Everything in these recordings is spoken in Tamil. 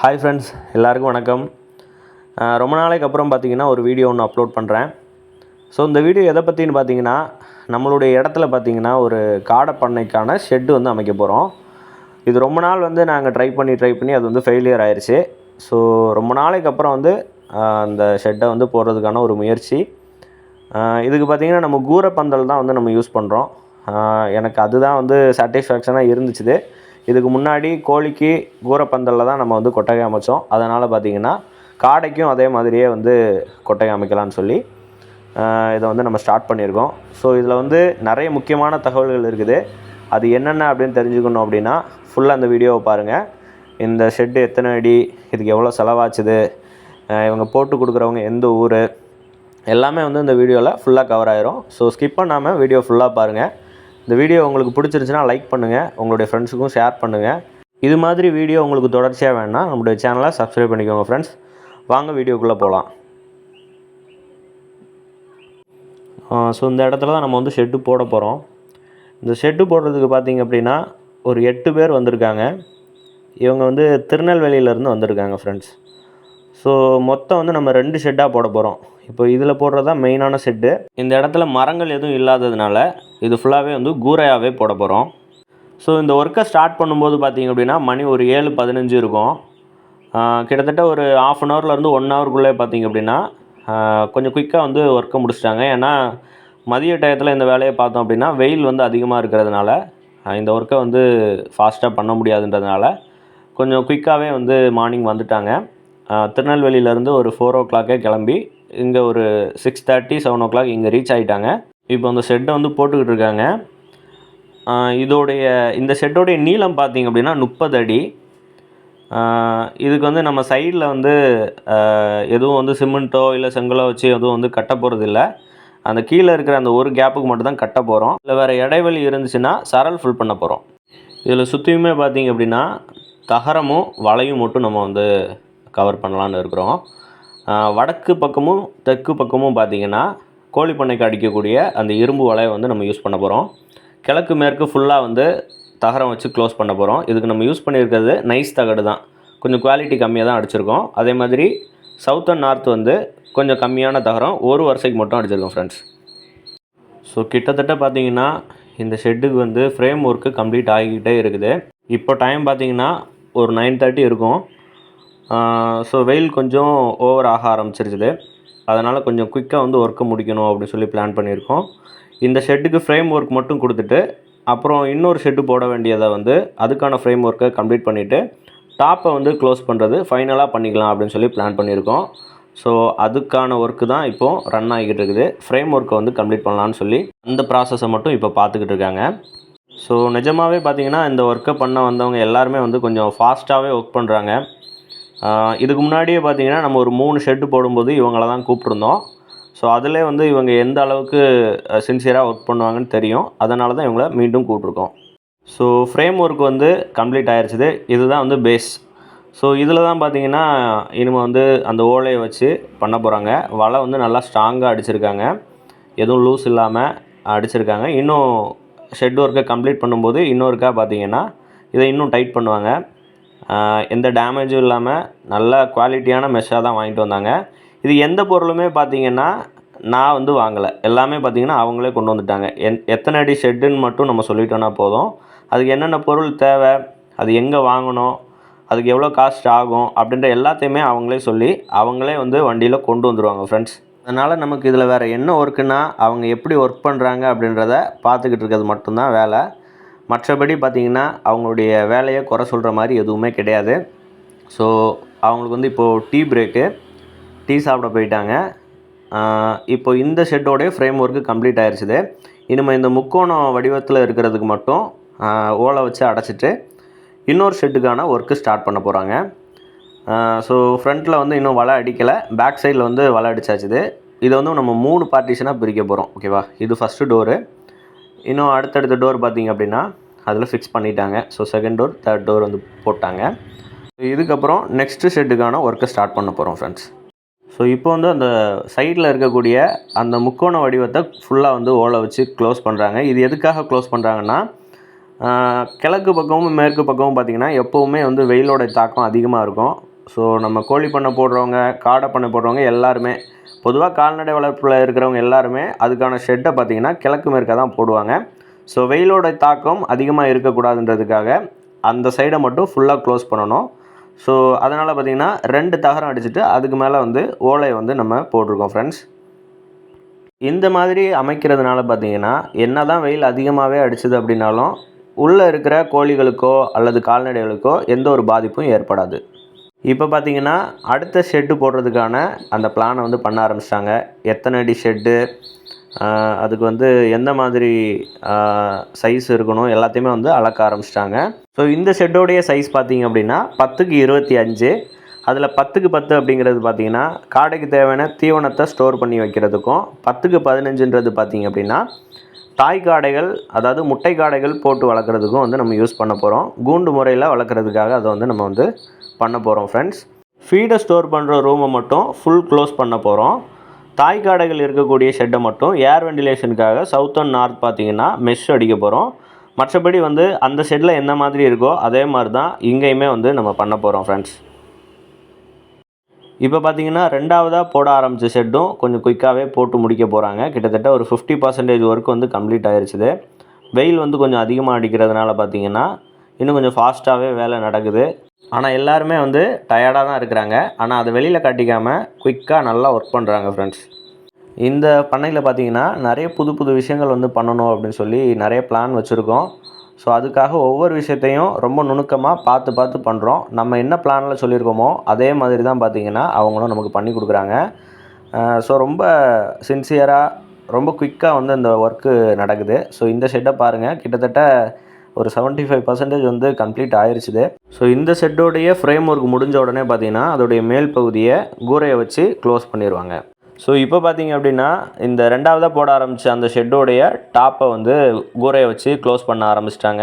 ஹாய் ஃப்ரெண்ட்ஸ் எல்லாருக்கும் வணக்கம். ரொம்ப நாளைக்கு அப்புறம் பார்த்தீங்கன்னா ஒரு வீடியோ ஒன்று அப்லோட் பண்ணுறேன் ஸோ இந்த வீடியோ எதை பற்றின்னு பார்த்தீங்கன்னா நம்மளுடைய இடத்துல பார்த்தீங்கன்னா ஒரு காடை பண்ணைக்கான ஷெட்டு வந்து அமைக்க போகிறோம் இது ரொம்ப நாள் வந்து நாங்கள் ட்ரை பண்ணி ட்ரை பண்ணி அது வந்து ஃபெயிலியர் ஆயிடுச்சு ஸோ ரொம்ப நாளைக்கு அப்புறம் வந்து அந்த ஷெட்டை வந்து போடுறதுக்கான ஒரு முயற்சி. இதுக்கு பார்த்திங்கன்னா நம்ம கூரப்பந்தல் தான் வந்து நம்ம யூஸ் பண்ணுறோம் எனக்கு அதுதான் வந்து சாட்டிஸ்ஃபேக்ஷனாக இருந்துச்சுது. இதுக்கு முன்னாடி கோழிக்கு கூரப்பந்தலில் தான் நம்ம வந்து கொட்டகை அமைச்சோம். அதனால் பார்த்தீங்கன்னா காடைக்கும் அதே மாதிரியே வந்து கொட்டகை அமைக்கலாம்னு சொல்லி இதை வந்து நம்ம ஸ்டார்ட் பண்ணியிருக்கோம். ஸோ இதில் வந்து நிறைய முக்கியமான தகவல்கள் இருக்குது. அது என்னென்ன அப்படின்னு தெரிஞ்சுக்கணும் அப்படின்னா ஃபுல்லாக அந்த வீடியோவை பாருங்கள் இந்த ஷெட்டு எத்தனை அடி இதுக்கு எவ்வளோ செலவாச்சுது இவங்க போட்டு கொடுக்குறவங்க எந்த ஊர் எல்லாமே வந்து இந்த வீடியோவில் ஃபுல்லாக கவர் ஆயிரும். ஸோ ஸ்கிப் பண்ணாமல் வீடியோ ஃபுல்லாக பாருங்கள் இந்த வீடியோ உங்களுக்கு பிடிச்சிருந்துச்சுன்னா லைக் பண்ணுங்கள் உங்களுடைய ஃப்ரெண்ட்ஸுக்கும் ஷேர் பண்ணுங்கள் இது மாதிரி வீடியோ உங்களுக்கு தொடர்ச்சியாக வேணால் நம்மளுடைய சேனலை சப்ஸ்கிரைப் பண்ணிக்கோங்க ஃப்ரெண்ட்ஸ் வாங்க வீடியோக்குள்ளே போகலாம் ஸோ இந்த இடத்துல தான் நம்ம வந்து ஷெட்டு போட போகிறோம் இந்த ஷெட்டு போடுறதுக்கு பார்த்தீங்க அப்படின்னா ஒரு எட்டு பேர் வந்திருக்காங்க. இவங்க வந்து திருநெல்வேலியிலேருந்து வந்திருக்காங்க ஃப்ரெண்ட்ஸ் ஸோ மொத்தம் வந்து நம்ம ரெண்டு ஷெட்டாக போட போகிறோம் இப்போ இதில் போடுறது தான் மெயினான செட்டு இந்த இடத்துல மரங்கள் எதுவும் இல்லாததுனால இது ஃபுல்லாகவே வந்து கூரையாகவே போட போகிறோம் ஸோ இந்த ஒர்க்கை ஸ்டார்ட் பண்ணும்போது பார்த்தீங்க அப்படின்னா மணி ஒரு ஏழு பதினஞ்சு இருக்கும். கிட்டத்தட்ட ஒரு ஆஃப் அன் ஹவர்லேருந்து ஒன் ஹவருக்குள்ளே பார்த்தீங்க அப்படின்னா கொஞ்சம் குயிக்காக வந்து ஒர்க்கை முடிச்சிட்டாங்க. ஏன்னா மதிய டயத்தில் இந்த வேலையை பார்த்தோம் அப்படின்னா வெயில் வந்து அதிகமாக இருக்கிறதுனால இந்த ஒர்க்கை வந்து ஃபாஸ்ட்டாக பண்ண முடியாதுன்றதுனால கொஞ்சம் குயிக்காகவே வந்து மார்னிங் வந்துட்டாங்க. திருநெல்வேலியிலேருந்து ஒரு ஃபோர் ஓ கிளாக்கே கிளம்பி இங்கே ஒரு six thirty seven o'clock இங்கே ரீச் ஆகிட்டாங்க இப்போ அந்த செட்டை வந்து போட்டுக்கிட்டு இருக்காங்க. இதோடைய இந்த செட்டோடைய நீளம் பார்த்தீங்க அப்படின்னா முப்பது அடி. இதுக்கு வந்து நம்ம சைடில் வந்து எதுவும் வந்து சிமெண்ட்டோ இல்லை செங்கலோ வச்சு எதுவும் வந்து கட்ட போகிறது இல்லை. அந்த கீழே இருக்கிற அந்த ஒரு கேப்புக்கு மட்டும் தான் கட்ட போகிறோம் இல்லை வேறு இடைவெளி இருந்துச்சுன்னா சரல் ஃபுல் பண்ண போகிறோம் இதில் சுற்றியுமே பார்த்தீங்க அப்படின்னா தகரமும் வலையும் மட்டும் நம்ம வந்து கவர் பண்ணலான்னு இருக்கிறோம். வடக்கு பக்கமும் தெற்கு பக்கமும் பார்த்தீங்கன்னா கோழி பண்ணைக்கு அடிக்கக்கூடிய அந்த இரும்பு வலையை வந்து நம்ம யூஸ் பண்ண போகிறோம். கிழக்கு மேற்கு ஃபுல்லாக வந்து தகரம் வச்சு க்ளோஸ் பண்ண போகிறோம். இதுக்கு நம்ம யூஸ் பண்ணியிருக்கிறது நைஸ் தகடு தான். கொஞ்சம் குவாலிட்டி கம்மியாக தான் அடிச்சிருக்கோம். அதே மாதிரி சவுத் அண்ட் நார்த் வந்து கொஞ்சம் கம்மியான தகரம் ஒரு வருஷைக்கு மட்டும் அடிச்சிருக்கோம் ஃப்ரெண்ட்ஸ் ஸோ கிட்டத்தட்ட பார்த்தீங்கன்னா இந்த ஷெட்டுக்கு வந்து ஃப்ரேம் ஒர்க்கு கம்ப்ளீட் ஆகிக்கிட்டே இருக்குது. இப்போ டைம் பார்த்தீங்கன்னா ஒரு நைன் தேர்ட்டி இருக்கும். ஸோ வெயில் கொஞ்சம் ஓவர் ஆக ஆரம்பிச்சிருச்சுது. அதனால் கொஞ்சம் குயிக்காக வந்து ஒர்க்கை முடிக்கணும் அப்படின்னு சொல்லி பிளான் பண்ணியிருக்கோம். இந்த ஷெட்டுக்கு ஃப்ரேம் ஒர்க் மட்டும் கொடுத்துட்டு அப்புறம் இன்னொரு ஷெட்டு போட வேண்டியதை வந்து அதுக்கான ஃப்ரேம் ஒர்க்கை கம்ப்ளீட் பண்ணிவிட்டு டாப்பை வந்து க்ளோஸ் பண்ணுறது ஃபைனலாக பண்ணிக்கலாம் அப்படின்னு சொல்லி பிளான் பண்ணியிருக்கோம். ஸோ அதுக்கான ஒர்க்கு தான் இப்போது ரன் ஆகிக்கிட்டு இருக்குது. ஃப்ரேம் ஒர்க்கை வந்து கம்ப்ளீட் பண்ணலான்னு சொல்லி அந்த ப்ராசஸை மட்டும் இப்போ பார்த்துக்கிட்டு இருக்காங்க. ஸோ நிஜமாகவே பார்த்தீங்கன்னா இந்த ஒர்க்கை பண்ண வந்தவங்க எல்லாருமே வந்து கொஞ்சம் ஃபாஸ்ட்டாகவே ஒர்க் பண்ணுறாங்க இதுக்கு முன்னாடியே பார்த்தீங்கன்னா நம்ம ஒரு மூணு ஷெட்டு போடும்போது இவங்கள தான் கூப்பிட்ருந்தோம் ஸோ அதிலே வந்து இவங்க எந்த அளவுக்கு சின்சியராக ஒர்க் பண்ணுவாங்கன்னு தெரியும். அதனால தான் இவங்கள மீண்டும் கூப்பிட்ருக்கோம் ஸோ ஃப்ரேம் ஒர்க் வந்து கம்ப்ளீட் ஆயிடுச்சுது இதுதான் வந்து பேஸ் ஸோ இதில் தான் பார்த்தீங்கன்னா இனிமேல் வந்து அந்த ஓலையை வச்சு பண்ண போகிறாங்க வலை வந்து நல்லா ஸ்ட்ராங்காக அடிச்சிருக்காங்க. எதுவும் லூஸ் இல்லாமல் அடிச்சிருக்காங்க. இன்னும் ஷெட் ஒர்க்கை கம்ப்ளீட் பண்ணும்போது இன்னொருக்கா பார்த்தீங்கன்னா இதை இன்னும் டைட் பண்ணுவாங்க. எந்த டேமேஜும் இல்லாமல் நல்ல குவாலிட்டியான மெஷ்ஷாக தான் வாங்கிட்டு வந்தாங்க. இது எந்த பொருளுமே பார்த்தீங்கன்னா நான் வந்து வாங்கலை. எல்லாமே பார்த்திங்கன்னா அவங்களே கொண்டு வந்துட்டாங்க. என் எத்தனை அடி ஷெட்டுன்னு மட்டும் நம்ம சொல்லிட்டோன்னா போதும். அதுக்கு என்னென்ன பொருள் தேவை அது எங்கே வாங்கணும் அதுக்கு எவ்வளோ காஸ்ட் ஆகும் அப்படின்ற எல்லாத்தையுமே அவங்களே சொல்லி அவங்களே வந்து வண்டியில் கொண்டு வந்துடுவாங்க ஃப்ரெண்ட்ஸ் அதனால் நமக்கு இதில் வேறு என்ன ஒர்க்குன்னா அவங்க எப்படி ஒர்க் பண்ணுறாங்க அப்படின்றத பார்த்துக்கிட்டு இருக்கிறது மட்டும்தான் வேலை. மற்றபடி பார்த்திங்கன்னா அவங்களுடைய வேலையை குறை சொல்கிற மாதிரி எதுவுமே கிடையாது. ஸோ அவங்களுக்கு வந்து இப்போது டீ பிரேக்கு டீ சாப்பிட போயிட்டாங்க. இப்போ இந்த ஷெட்டோடைய ஃப்ரேம் ஒர்க்கு கம்ப்ளீட் ஆயிடுச்சுது இனிமேல் இந்த முக்கோணம் வடிவத்தில் இருக்கிறதுக்கு மட்டும் ஓலை வச்சு அடைச்சிட்டு இன்னொரு ஷெட்டுக்கான ஒர்க்கு ஸ்டார்ட் பண்ண போகிறாங்க. ஸோ ஃப்ரண்ட்டில் வந்து இன்னும் வலை அடிக்கலை. பேக் சைடில் வந்து வலை அடிச்சாச்சுது. இதை வந்து நம்ம மூணு பார்ட்டிஷனாக பிரிக்க போகிறோம். ஓகேவா? இது ஃபஸ்ட்டு டோரு இன்னும் அடுத்தடுத்த டோர் பார்த்தீங்க அப்படின்னா அதில் ஃபிக்ஸ் பண்ணிட்டாங்க. So second door third door வந்து போட்டாங்க. இதுக்கப்புறம் நெக்ஸ்ட்டு ஷெட்டுக்கான ஒர்க்கை ஸ்டார்ட் பண்ண போகிறோம் ஃப்ரெண்ட்ஸ் ஸோ இப்போ வந்து அந்த சைடில் இருக்கக்கூடிய அந்த முக்கோண வடிவத்தை ஃபுல்லாக வந்து ஓலை வச்சு க்ளோஸ் பண்ணுறாங்க இது எதுக்காக க்ளோஸ் பண்ணுறாங்கன்னா கிழக்கு பக்கமும் மேற்கு பக்கமும் பார்த்திங்கன்னா எப்போவுமே வந்து வெயிலோட தாக்கம் அதிகமாக இருக்கும். ஸோ நம்ம கோழி பண்ணை போடுறவங்க காடை பண்ணை போடுறவங்க எல்லாருமே பொதுவாக கால்நடை வளர்ப்பில் இருக்கிறவங்க எல்லாருமே அதுக்கான ஷெட்டை பார்த்தீங்கன்னா கிழக்கு மேற்க தான் போடுவாங்க. ஸோ வெயிலோட தாக்கம் அதிகமாக இருக்கக்கூடாதுன்றதுக்காக அந்த சைடை மட்டும் ஃபுல்லாக க்ளோஸ் பண்ணணும். ஸோ அதனால் பார்த்தீங்கன்னா ரெண்டு தகரம் அடிச்சுட்டு அதுக்கு மேலே வந்து ஓலையை வந்து நம்ம போட்டிருக்கோம் ஃப்ரெண்ட்ஸ் இந்த மாதிரி அமைக்கிறதுனால பார்த்தீங்கன்னா என்ன தான் வெயில் அதிகமாகவே அடிச்சது அப்படின்னாலும் உள்ளே இருக்கிற கோழிகளுக்கோ அல்லது கால்நடைகளுக்கோ எந்த ஒரு பாதிப்பும் ஏற்படாது. இப்போ பார்த்திங்கன்னா அடுத்த ஷெட்டு போடுறதுக்கான அந்த பிளானை வந்து பண்ண ஆரம்பிச்சிட்டாங்க. எத்தனை அடி ஷெட்டு அதுக்கு வந்து எந்த மாதிரி சைஸ் இருக்கணும் எல்லாத்தையுமே வந்து அளக்க ஆரம்பிச்சிட்டாங்க. ஸோ இந்த ஷெட்டோடைய சைஸ் பார்த்தீங்க அப்படின்னா பத்துக்கு இருபத்தி அஞ்சு. அதில் பத்துக்கு பத்து அப்படிங்கிறது பார்த்தீங்கன்னா காடைக்கு தேவையான தீவனத்தை ஸ்டோர் பண்ணி வைக்கிறதுக்கும் பத்துக்கு பதினஞ்சுன்றது பார்த்தீங்க அப்படின்னா தாய் காடைகள் அதாவது முட்டை காடைகள் போட்டு வளர்க்குறதுக்கும் வந்து நம்ம யூஸ் பண்ண போகிறோம் கூண்டு முறையில் வளர்க்குறதுக்காக அதை வந்து நம்ம வந்து பண்ண போகிறோம் ஃப்ரெண்ட்ஸ் ஃபீடை ஸ்டோர் பண்ணுற ரூமை மட்டும் ஃபுல் க்ளோஸ் பண்ண போகிறோம் தாய் காடைகள் இருக்கக்கூடிய ஷெட்டை மட்டும் ஏர் வெண்டிலேஷனுக்காக சவுத் அண்ட் நார்த் பார்த்தீங்கன்னா மெஷ் அடிக்க போகிறோம் மற்றபடி வந்து அந்த ஷெட்டில் என்ன மாதிரி இருக்கோ அதே மாதிரி தான் இங்கேயுமே வந்து நம்ம பண்ண போகிறோம் ஃப்ரெண்ட்ஸ் இப்போ பார்த்தீங்கன்னா ரெண்டாவதாக போட ஆரம்பித்த ஷெட்டும் கொஞ்சம் குயிக்காகவே போட்டு முடிக்க போகிறாங்க கிட்டத்தட்ட ஒரு ஃபிஃப்டி பர்சன்டேஜ் ஒர்க் வந்து கம்ப்ளீட் ஆயிருச்சுது. வெயில் வந்து கொஞ்சம் அதிகமாக அடிக்கிறதுனால பார்த்தீங்கன்னா இன்னும் கொஞ்சம் ஃபாஸ்ட்டாகவே வேலை நடக்குது. ஆனால் எல்லாருமே வந்து டயர்டாக தான் இருக்கிறாங்க. ஆனால் அதை வெளியில் காட்டிக்காமல் குயிக்காக நல்லா ஒர்க் பண்ணுறாங்க ஃப்ரெண்ட்ஸ் இந்த பண்ணையில் பார்த்தீங்கன்னா நிறைய புது புது விஷயங்கள் வந்து பண்ணணும் அப்படின்னு சொல்லி நிறைய பிளான் வச்சுருக்கோம். ஸோ அதுக்காக ஒவ்வொரு விஷயத்தையும் ரொம்ப நுணுக்கமாக பார்த்து பார்த்து பண்ணுறோம் நம்ம என்ன பிளானில் சொல்லியிருக்கோமோ அதே மாதிரி தான் பார்த்திங்கன்னா அவங்களும் நமக்கு பண்ணி கொடுக்குறாங்க. ஸோ ரொம்ப சின்சியராக ரொம்ப குயிக்காக வந்து இந்த ஒர்க்கு நடக்குது. ஸோ இந்த ஷெட்டை பாருங்கள் கிட்டத்தட்ட ஒரு 75% ஃபைவ் பர்சன்டேஜ் வந்து கம்ப்ளீட் ஆயிடுச்சுது ஸோ இந்த செட்டோடைய ஃப்ரேம் ஒர்க் முடிஞ்ச உடனே பார்த்தீங்கன்னா அதோடைய மேல் பகுதியை கூரையை வச்சு க்ளோஸ் பண்ணிடுவாங்க ஸோ இப்போ பார்த்தீங்க அப்படின்னா இந்த ரெண்டாவதாக போட ஆரம்பித்த அந்த ஷெட்டோடைய டாப்பை வந்து கூரையை வச்சு க்ளோஸ் பண்ண ஆரம்பிச்சிட்டாங்க.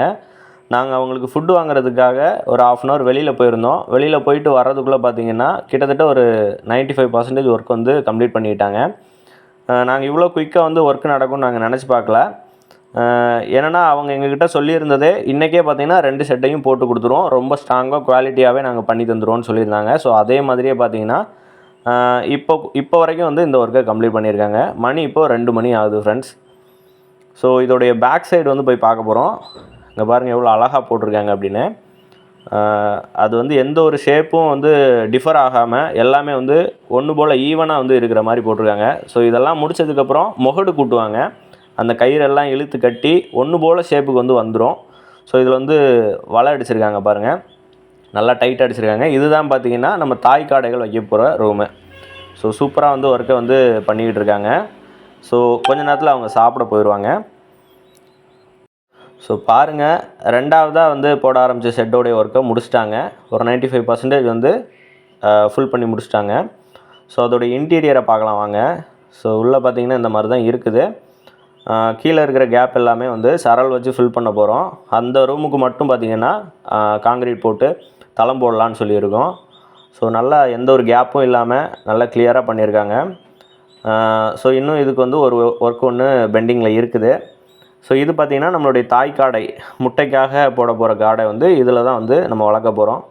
நாங்கள் அவங்களுக்கு ஃபுட்டு வாங்குறதுக்காக ஒரு ஆஃப் அன் ஹவர் வெளியில் போயிருந்தோம். வெளியில் போயிட்டு வர்றதுக்குள்ளே பார்த்தீங்கன்னா கிட்டத்தட்ட ஒரு 95% ஃபைவ் பர்சன்டேஜ் ஒர்க் வந்து கம்ப்ளீட் பண்ணிட்டாங்க. நாங்கள் இவ்வளோ குயிக்காக வந்து ஒர்க் நடக்கும்னு நாங்கள் நினச்சி பார்க்கல. என்னென்னா அவங்க எங்ககிட்ட சொல்லியிருந்ததே இன்றைக்கே பார்த்தீங்கன்னா ரெண்டு செட்டையும் போட்டு கொடுத்துருவோம். ரொம்ப ஸ்ட்ராங்காக குவாலிட்டியாகவே நாங்கள் பண்ணி தந்துருவோம்னு சொல்லியிருந்தாங்க. ஸோ அதே மாதிரியே பார்த்தீங்கன்னா இப்போ இப்போ வரைக்கும் வந்து இந்த ஒர்க்கை கம்ப்ளீட் பண்ணியிருக்காங்க. மணி இப்போது ரெண்டு மணி ஆகுது ஃப்ரெண்ட்ஸ் ஸோ இதோடைய பேக் சைடு வந்து போய் பார்க்க போகிறோம் இங்கே பாருங்கள் எவ்வளோ அழகாக போட்டிருக்காங்க அப்படின்னு. அது வந்து எந்த ஒரு ஷேப்பும் வந்து டிஃபர் ஆகாமல் எல்லாமே வந்து ஒன்று போல் ஈவனாக வந்து இருக்கிற மாதிரி போட்டிருக்காங்க. ஸோ இதெல்லாம் முடிச்சதுக்கப்புறம் முகடு கூட்டுவாங்க. அந்த கயிறெல்லாம் இழுத்து கட்டி ஒன்று போல் ஷேப்புக்கு வந்து வந்துடும் ஸோ இதில் வந்து வலை அடிச்சிருக்காங்க பாருங்கள் நல்லா டைட் அடிச்சிருக்காங்க. இதுதான் பார்த்தீங்கன்னா நம்ம தாய் காடைகள் வைக்க போகிற ரூமு ஸோ சூப்பராக வந்து ஒர்க்கை வந்து பண்ணிக்கிட்டு இருக்காங்க. ஸோ கொஞ்ச நேரத்தில் அவங்க சாப்பிட போயிடுவாங்க ஸோ பாருங்கள் ரெண்டாவதாக வந்து போட ஆரம்பித்த ஷெட்டோடைய ஒர்க்கை முடிச்சிட்டாங்க. ஒரு 95% ஃபைவ் பர்சன்டேஜ் வந்து ஃபுல் பண்ணி முடிச்சிட்டாங்க. ஸோ அதோடைய இன்டீரியரை பார்க்கலாம் வாங்க. ஸோ உள்ளே பார்த்தீங்கன்னா இந்த மாதிரி தான் இருக்குது. கீழே இருக்கிற கேப் எல்லாமே வந்து சரல் வச்சு ஃபில் பண்ண போகிறோம் அந்த ரூமுக்கு மட்டும் பார்த்தீங்கன்னா காங்கிரீட் போட்டு தளம் போடலான்னு சொல்லியிருக்கோம். ஸோ நல்லா எந்த ஒரு கேப்பும் இல்லாமல் நல்லா கிளியராக பண்ணியிருக்காங்க. ஸோ இன்னும் இதுக்கு வந்து ஒரு ஒர்க் ஒன்று பெண்டிங்கில் இருக்குது. ஸோ இது பார்த்திங்கன்னா நம்மளுடைய தாய் காடை முட்டைக்காக போட போகிற காடை வந்து இதில் தான் வந்து நம்ம வளர்க்க போகிறோம்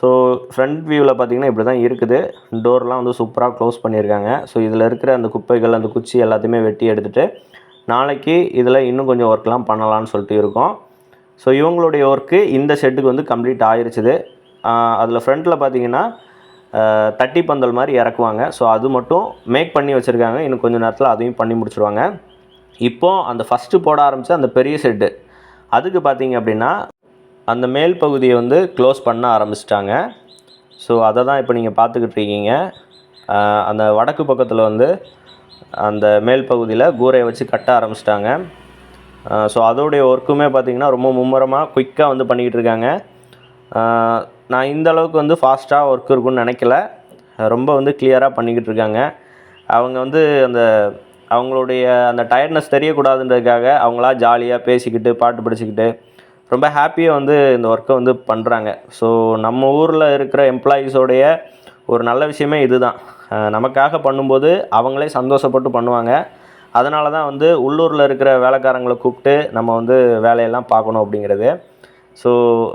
ஸோ ஃப்ரண்ட் வியூவில் பார்த்திங்கன்னா இப்படி தான் இருக்குது. டோர்லாம் வந்து சூப்பராக க்ளோஸ் பண்ணியிருக்காங்க. ஸோ இதில் இருக்கிற அந்த குப்பைகள் அந்த குச்சி எல்லாத்தையுமே வெட்டி எடுத்துகிட்டு நாளைக்கு இதில் இன்னும் கொஞ்சம் ஒர்க்லாம் பண்ணலான்னு சொல்லிட்டு இருக்கோம். ஸோ இவங்களுடைய ஒர்க்கு இந்த ஷெட்டுக்கு வந்து கம்ப்ளீட் ஆயிருச்சுது. அதில் ஃப்ரண்ட்டில் பார்த்தீங்கன்னா தட்டி பந்தல் மாதிரி இறக்குவாங்க. ஸோ அது மட்டும் மேக் பண்ணி வச்சுருக்காங்க. இன்னும் கொஞ்சம் நேரத்தில் அதையும் பண்ணி முடிச்சுருவாங்க. இப்போ அந்த ஃபஸ்ட்டு போட ஆரம்பித்த அந்த பெரிய ஷெட்டு அதுக்கு பார்த்தீங்க அப்படின்னா அந்த மேல் பகுதியை வந்து க்ளோஸ் பண்ண ஆரம்பிச்சிட்டாங்க. ஸோ அதை தான் இப்போ நீங்கள் பார்த்துக்கிட்டு இருக்கீங்க. அந்த வடக்கு பக்கத்தில் வந்து அந்த மேல் பகுதியில் கூரையை வச்சு கட்ட ஆரம்பிச்சிட்டாங்க. ஸோ அதோடைய ஒர்க்குமே பார்த்திங்கன்னா ரொம்ப மும்முரமாக குயிக்காக வந்து பண்ணிக்கிட்டு இருக்காங்க. நான் இந்த அளவுக்கு வந்து ஃபாஸ்ட்டாக ஒர்க் இருக்குன்னு நினைக்கல. ரொம்ப வந்து கிளியராக பண்ணிக்கிட்டு இருக்காங்க. அவங்க வந்து அந்த அவங்களுடைய அந்த டயர்ட்னஸ் தெரியக்கூடாதுன்றதுக்காக அவங்களா ஜாலியாக பேசிக்கிட்டு பாட்டு படிச்சுக்கிட்டு ரொம்ப ஹாப்பியாக வந்து இந்த ஒர்க்கை வந்து பண்ணுறாங்க ஸோ நம்ம ஊரில் இருக்கிற எம்ப்ளாயீஸோடைய ஒரு நல்ல விஷயமே இதுதான். நமக்காக பண்ணும்போது அவங்களே சந்தோஷப்பட்டு பண்ணுவாங்க. அதனால தான் வந்து உள்ளூரில் இருக்கிற வேலைக்காரங்களை கூப்பிட்டு நம்ம வந்து வேலையெல்லாம் பார்க்கணும் அப்படிங்கிறது. ஸோ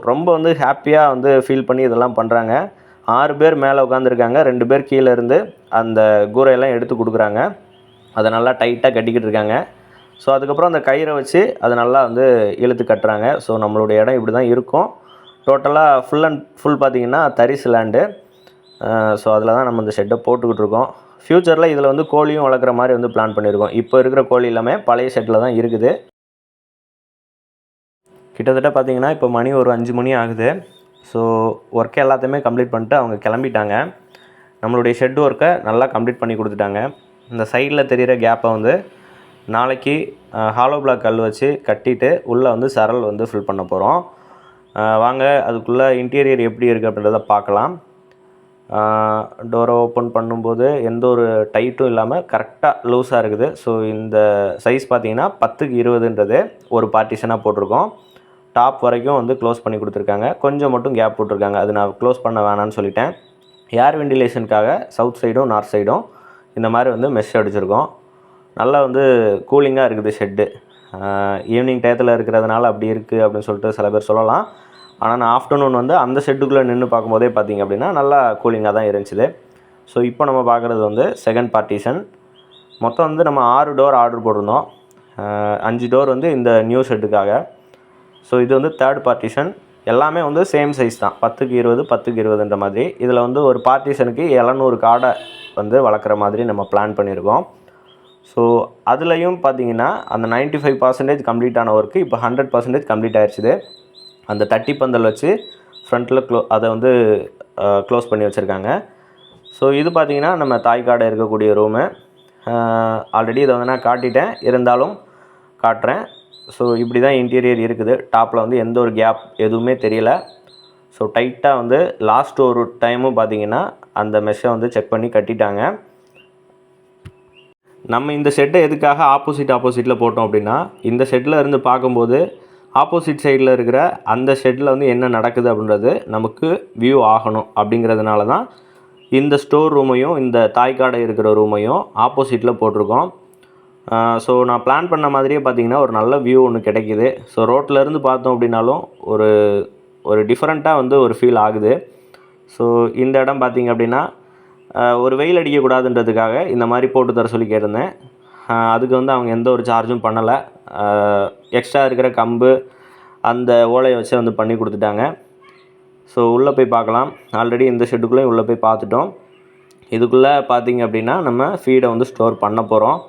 ரொம்ப வந்து ஹாப்பியாக வந்து ஃபீல் பண்ணி இதெல்லாம் பண்ணுறாங்க ஆறு பேர் மேலே உட்காந்துருக்காங்க ரெண்டு பேர் கீழே இருந்து அந்த கூரையெல்லாம் எடுத்து கொடுக்குறாங்க. அதை நல்லா டைட்டாக கட்டிக்கிட்டு இருக்காங்க. ஸோ அதுக்கப்புறம் அந்த கயிறை வச்சு அதை நல்லா வந்து இழுத்து கட்டுறாங்க. ஸோ நம்மளுடைய இடம் இப்படி தான் இருக்கும் டோட்டலாக ஃபுல் அண்ட் ஃபுல் பார்த்தீங்கன்னா தரிசு லேண்டு ஸோ அதில் தான் நம்ம இந்த ஷெட்டை போட்டுக்கிட்டு இருக்கோம். ஃப்யூச்சரில் இதில் வந்து கோழியும் வளர்க்குற மாதிரி வந்து பிளான் பண்ணியிருக்கோம் இப்போ இருக்கிற கோழி எல்லாமே பழைய ஷெட்டில் தான் இருக்குது. கிட்டத்தட்ட பார்த்தீங்கன்னா இப்போ மணி ஒரு அஞ்சு மணி ஆகுது. ஸோ ஒர்க்கை எல்லாத்தையுமே கம்ப்ளீட் பண்ணிட்டு அவங்க கிளம்பிட்டாங்க. நம்மளுடைய ஷெட் ஒர்க்கை நல்லா கம்ப்ளீட் பண்ணி கொடுத்துட்டாங்க. இந்த சைடில் தெரிகிற கேப்பை வந்து நாளைக்கு ஹாலோ பிளாக் கல் வச்சு கட்டிட்டு உள்ளே வந்து சரல் வந்து ஃபில் பண்ண போகிறோம் வாங்க அதுக்குள்ளே இன்டீரியர் எப்படி இருக்குது அப்படின்றத பார்க்கலாம். டோரை ஓப்பன் பண்ணும்போது எந்த ஒரு டைட்டும் இல்லாமல் கரெக்டாக லூஸாக இருக்குது. ஸோ இந்த சைஸ் பார்த்தீங்கன்னா பத்துக்கு இருபதுன்றது ஒரு பார்ட்டிஷனாக போட்டிருக்கோம். டாப் வரைக்கும் வந்து க்ளோஸ் பண்ணி கொடுத்துருக்காங்க. கொஞ்சம் மட்டும் கேப் போட்டிருக்காங்க. அது நான் க்ளோஸ் பண்ண வேணாம்னு சொல்லிட்டேன். ஏர் வெண்டிலேஷனுக்காக சவுத் சைடும் நார்த் சைடும் இந்த மாதிரி வந்து மெஷ் அடிச்சிருக்கோம். நல்லா வந்து கூலிங்காக இருக்குது ஷெட்டு ஈவினிங் டயத்தில் இருக்கிறதுனால அப்படி இருக்குது அப்படின்னு சொல்லிட்டு சில பேர் சொல்லலாம். ஆனால் நான் ஆஃப்டர்நூன் வந்து அந்த செட்டுக்குள்ளே நின்று பார்க்கும்போதே பார்த்தீங்க அப்படின்னா நல்லா கூலிங்காக தான் இருந்துச்சு. ஸோ இப்போ நம்ம பார்க்குறது வந்து செகண்ட் பார்ட்டிஷன் மொத்தம் வந்து நம்ம ஆறு டோர் ஆர்டர் போட்டிருந்தோம். அஞ்சு டோர் வந்து இந்த நியூ செட்டுக்காக ஸோ இது வந்து தேர்ட் பார்ட்டிஷன் எல்லாமே வந்து சேம் சைஸ் தான். பத்துக்கு இருபது பத்துக்கு இருபதுன்ற மாதிரி. இதில் வந்து ஒரு பார்ட்டிஷனுக்கு எழுநூறு காடை வந்து வளர்க்குற மாதிரி நம்ம பிளான் பண்ணியிருக்கோம். ஸோ அதுலேயும் பார்த்தீங்கன்னா அந்த 95% ஃபைவ் பர்சன்டேஜ் கம்ப்ளீட் ஆன ஒர்க்கு இப்போ ஹண்ட்ரட் பர்சன்டேஜ் கம்ப்ளீட் ஆயிடுச்சு அந்த தட்டி பந்தல் வச்சு ஃப்ரண்ட்டில் க்ளோ அதை வந்து க்ளோஸ் பண்ணி வச்சுருக்காங்க. ஸோ இது பார்த்திங்கன்னா நம்ம தாய்க்காடை இருக்கக்கூடிய ரூமு ஆல்ரெடி இதை வந்து நான் காட்டிட்டேன். இருந்தாலும் காட்டுறேன். ஸோ இப்படி தான் இன்டீரியர் இருக்குது. டாப்பில் வந்து எந்த ஒரு கேப் எதுவுமே தெரியல. ஸோ டைட்டாக வந்து லாஸ்ட் ஒரு டைமும் பார்த்தீங்கன்னா அந்த மெஷ்ஷை வந்து செக் பண்ணி கட்டிட்டாங்க. நம்ம இந்த ஷெட்டை எதுக்காக ஆப்போசிட் ஆப்போசிட்டில் போட்டோம் அப்படின்னா இந்த ஷெட்டில் இருந்து பார்க்கும்போது ஆப்போசிட் சைடில் இருக்கிற அந்த ஷெட்டில் வந்து என்ன நடக்குது அப்படின்றது நமக்கு வியூ ஆகணும் அப்படிங்கிறதுனால தான் இந்த ஸ்டோர் ரூமையும் இந்த தாய்க்காடை இருக்கிற ரூமையும் ஆப்போசிட்டில் போட்டிருக்கோம். ஸோ நான் பிளான் பண்ண மாதிரியே பார்த்தீங்கன்னா ஒரு நல்ல வியூ ஒன்று கிடைக்கிது. ஸோ ரோட்டிலேருந்து பார்த்தோம் அப்படின்னாலும் ஒரு ஒரு டிஃப்ரெண்ட்டாக வந்து ஒரு ஃபீல் ஆகுது. ஸோ இந்த இடம் பார்த்தீங்க அப்படின்னா ஒரு வெயில் அடிக்கக்கூடாதுன்றதுக்காக இந்த மாதிரி போட்டு தர சொல்லி கேட்டிருந்தேன். அதுக்கு வந்து அவங்க எந்த ஒரு சார்ஜும் பண்ணலை. எக்ஸ்ட்ரா இருக்கிற கம்பு அந்த ஓலையை வச்சு வந்து பண்ணி கொடுத்துட்டாங்க. ஸோ உள்ளே போய் பார்க்கலாம். ஆல்ரெடி இந்த ஷெட்டுக்குள்ளேயும் உள்ளே போய் பார்த்துட்டோம். இதுக்குள்ளே பார்த்தீங்க அப்படின்னா நம்ம ஃபீடை வந்து ஸ்டோர் பண்ண போகிறோம்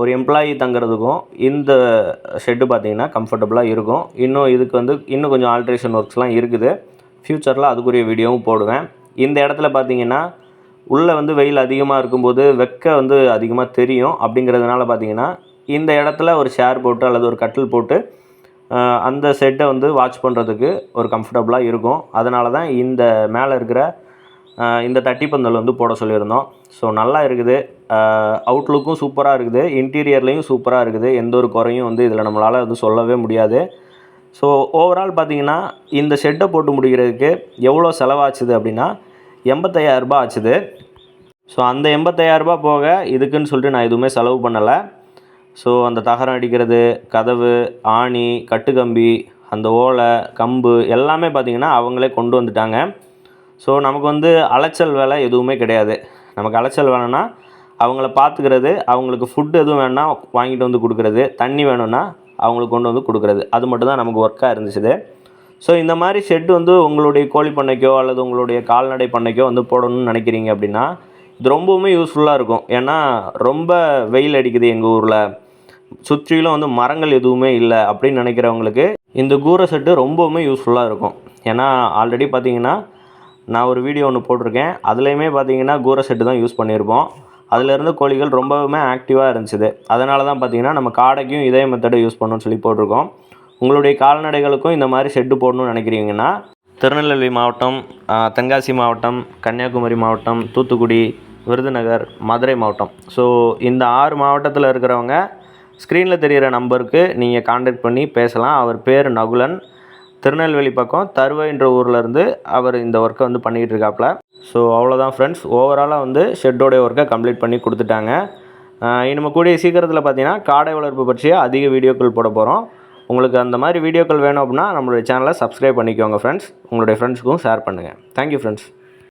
ஒரு எம்ப்ளாயி தங்குறதுக்கும் இந்த ஷெட்டு பார்த்திங்கன்னா கம்ஃபர்டபுளாக இருக்கும். இன்னும் இதுக்கு வந்து இன்னும் கொஞ்சம் ஆல்ட்ரேஷன் ஒர்க்ஸ்லாம் இருக்குது. ஃப்யூச்சரில் அதுக்குரிய வீடியோவும் போடுவேன். இந்த இடத்துல பார்த்திங்கன்னா உள்ளே வந்து வெயில் அதிகமாக இருக்கும்போது வெக்க வந்து அதிகமாக தெரியும். அப்படிங்கிறதுனால பார்த்தீங்கன்னா இந்த இடத்துல ஒரு ஷேர் போட்டு அல்லது ஒரு கட்டில் போட்டு அந்த செட்டை வந்து வாட்ச் பண்ணுறதுக்கு ஒரு கம்ஃபர்டபுளாக இருக்கும். அதனால தான் இந்த மேலே இருக்கிற இந்த தட்டி பந்தல் வந்து போட சொல்லியிருந்தோம். ஸோ நல்லா இருக்குது. அவுட்லுக்கும் சூப்பராக இருக்குது. இன்டீரியர்லேயும் சூப்பராக இருக்குது. எந்த ஒரு குறையும் வந்து இதில் நம்மளால் வந்து சொல்லவே முடியாது. ஸோ ஓவரால் பார்த்தீங்கன்னா இந்த ஷெட்டை போட்டு முடிக்கிறதுக்கு எவ்வளோ செலவாச்சுது அப்படின்னா எண்பத்தையாயிரரூபா ஆச்சுது. ஸோ அந்த எண்பத்தையாயிரரூபா போக இதுக்குன்னு சொல்லிட்டு நான் எதுவுமே செலவு பண்ணலை. ஸோ அந்த தகரம் அடிக்கிறது கதவு ஆணி கட்டுக்கம்பி அந்த ஓலை கம்பு எல்லாமே பார்த்திங்கன்னா அவங்களே கொண்டு வந்துட்டாங்க. ஸோ நமக்கு வந்து அலைச்சல் வேலை எதுவுமே கிடையாது. நமக்கு அலைச்சல் வேணும்னா அவங்கள பார்த்துக்கிறது அவங்களுக்கு ஃபுட் எதுவும் வேணும்னா வாங்கிட்டு வந்து கொடுக்குறது தண்ணி வேணும்னா அவங்களுக்கு கொண்டு வந்து கொடுக்குறது. அது மட்டும் தான் நமக்கு ஒர்க்காக இருந்துச்சு ஸோ இந்த மாதிரி ஷெட் வந்து உங்களுடைய கோழி பண்ணைக்கோ அல்லது உங்களுடைய கால்நடை பண்ணைக்கோ வந்து போடணும்னு நினைக்கிறீங்க அப்படின்னா இது ரொம்பவுமே யூஸ்ஃபுல்லாக இருக்கும். ஏன்னா ரொம்ப வெயில் அடிக்குது எங்கள் ஊரில். சுற்றிலும் வந்து மரங்கள் எதுவுமே இல்லை அப்படின்னு நினைக்கிறவங்களுக்கு இந்த கூரை செட்டு ரொம்பவுமே யூஸ்ஃபுல்லாக இருக்கும். ஏன்னா ஆல்ரெடி பார்த்தீங்கன்னா நான் ஒரு வீடியோ ஒன்று போட்டிருக்கேன். அதுலேயுமே பார்த்தீங்கன்னா கூரை செட்டு தான் யூஸ் பண்ணியிருப்போம். அதிலிருந்து கோழிகள் ரொம்பவுமே ஆக்டிவாக இருந்துச்சு. அதனால தான் பார்த்தீங்கன்னா நம்ம காடைக்கும் இதே மெத்தடை யூஸ் பண்ணணும்னு சொல்லி போட்டிருக்கோம். உங்களுடைய கால்நடைகளுக்கும் இந்த மாதிரி ஷெட்டு போடணும்னு நினைக்கிறீங்கன்னா திருநெல்வேலி மாவட்டம் தென்காசி மாவட்டம் கன்னியாகுமரி மாவட்டம் தூத்துக்குடி விருதுநகர் மதுரை மாவட்டம். ஸோ இந்த ஆறு மாவட்டத்தில் இருக்கிறவங்க ஸ்க்ரீனில் தெரிகிற நம்பருக்கு நீங்கள் காண்டாக்ட் பண்ணி பேசலாம். அவர் பேர் நகுலன். திருநெல்வேலி பக்கம் தருவைன்ற ஊரில் இருந்து அவர் இந்த ஒர்க்கை வந்து பண்ணிக்கிட்டு இருக்காப்புல ஸோ அவ்வளோதான் ஃப்ரெண்ட்ஸ் ஓவராலாக வந்து ஷெட்டோடைய ஒர்க்கை கம்ப்ளீட் பண்ணி கொடுத்துட்டாங்க. இனிமேல் கூடிய சீக்கிரத்தில் பார்த்தீங்கன்னா காடை வளர்ப்பு பற்றிய அதிக வீடியோக்கள் போட போகிறோம் உங்களுக்கு அந்த மாதிரி வீடியோக்கள் வேணும் அப்படின்னா நம்மளுடைய சேனலை சப்ஸ்கிரைப் பண்ணிக்கோங்க ஃப்ரெண்ட்ஸ் உங்களுடைய ஃப்ரெண்ட்ஸுக்கும் ஷேர் பண்ணுங்கள் தேங்க்யூ ஃப்ரெண்ட்ஸ்